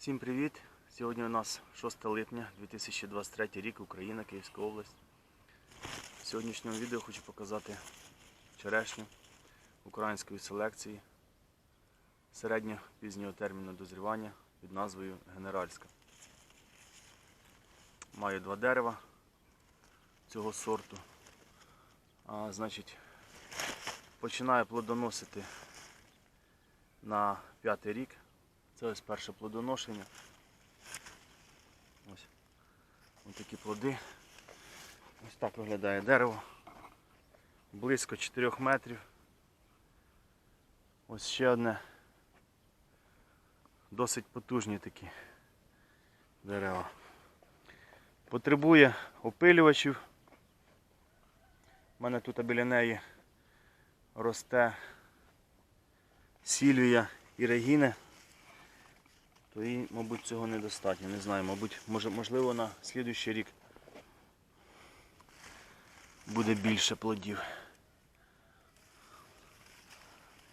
Всім привіт! Сьогодні у нас 6 липня 2023 рік, Україна, Київська область. В сьогоднішньому відео хочу показати черешню української селекції середньо пізнього терміну дозрівання під назвою Генеральська. Маю два дерева цього сорту. А, значить, починає плодоносити на п'ятий рік. Це ось перше плодоношення. Ось. Ось такі плоди. Ось так виглядає дерево. Близько 4 метрів. Ось ще одне. Досить потужні такі дерева. Потребує опилювачів. У мене тут біля неї росте сільвія і регіна то мабуть, цього недостатньо. Не знаю, мабуть, може, можливо, на слідуючий рік буде більше плодів.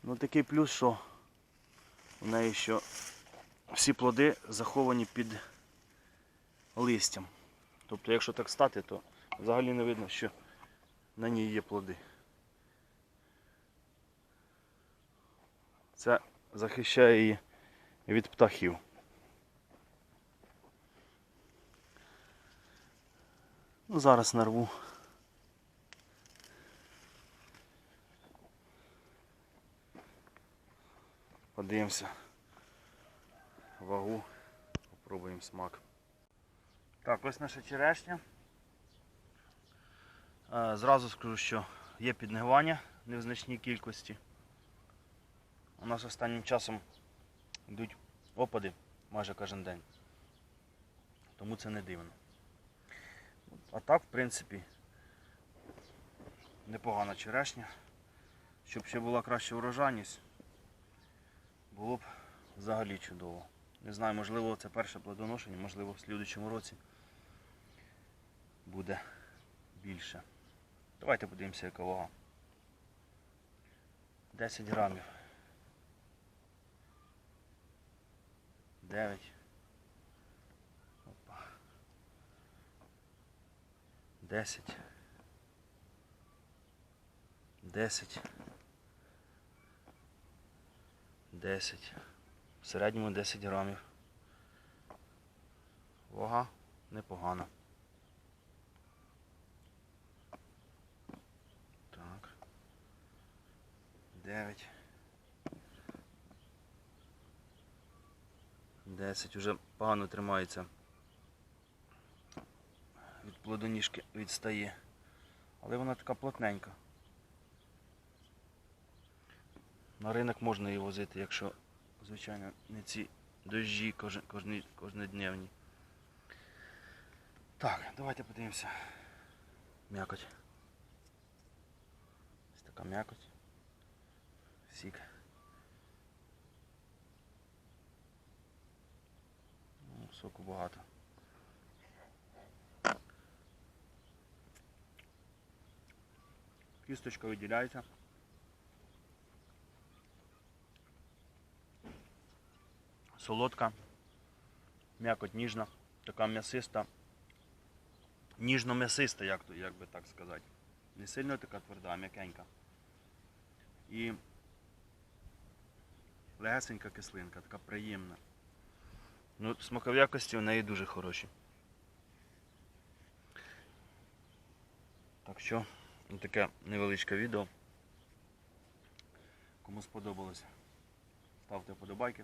Ну такий плюс, що в неї що всі плоди заховані під листям. Тобто, якщо так стати, то взагалі не видно, що на ній є плоди. Це захищає її від птахів. Ну, зараз нарву. Подивимося вагу, попробуємо смак. Так, ось наша черешня. Е, Зразу скажу, що є підгнивання не в значній кількості. У нас останнім часом йдуть опади майже кожен день. Тому це не дивно. А так, в принципі, непогана черешня. Щоб ще була краща урожайність, було б взагалі чудово. Не знаю, можливо це перше плодоношення, можливо в слідучому році буде більше. Давайте подивимося, яка вага. 10 грамів. 9. 10. 10. 10. В середньому 10 грамів. Вага непогана. Так. 9. 10 уже погано тримається. Плодоніжки відстає. Але вона така плотненька. На ринок можна її возити, якщо, звичайно, не ці дощі кожні, кожнодневні. Так, давайте подивимося. М'якоть. Ось така м'якоть. Сік. Ну, соку багато. Кісточка виділяється. Солодка, м'якоть ніжна, така м'ясиста. Ніжно-м'ясиста, як, як би так сказати. Не сильно така тверда, а м'якенька. І легесенька кислинка, така приємна. Ну, смакові якості у неї дуже хороші. Так що, таке невеличке відео. Кому сподобалось, ставте вподобайки,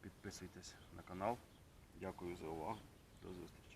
підписуйтесь на канал. Дякую за увагу. До зустрічі.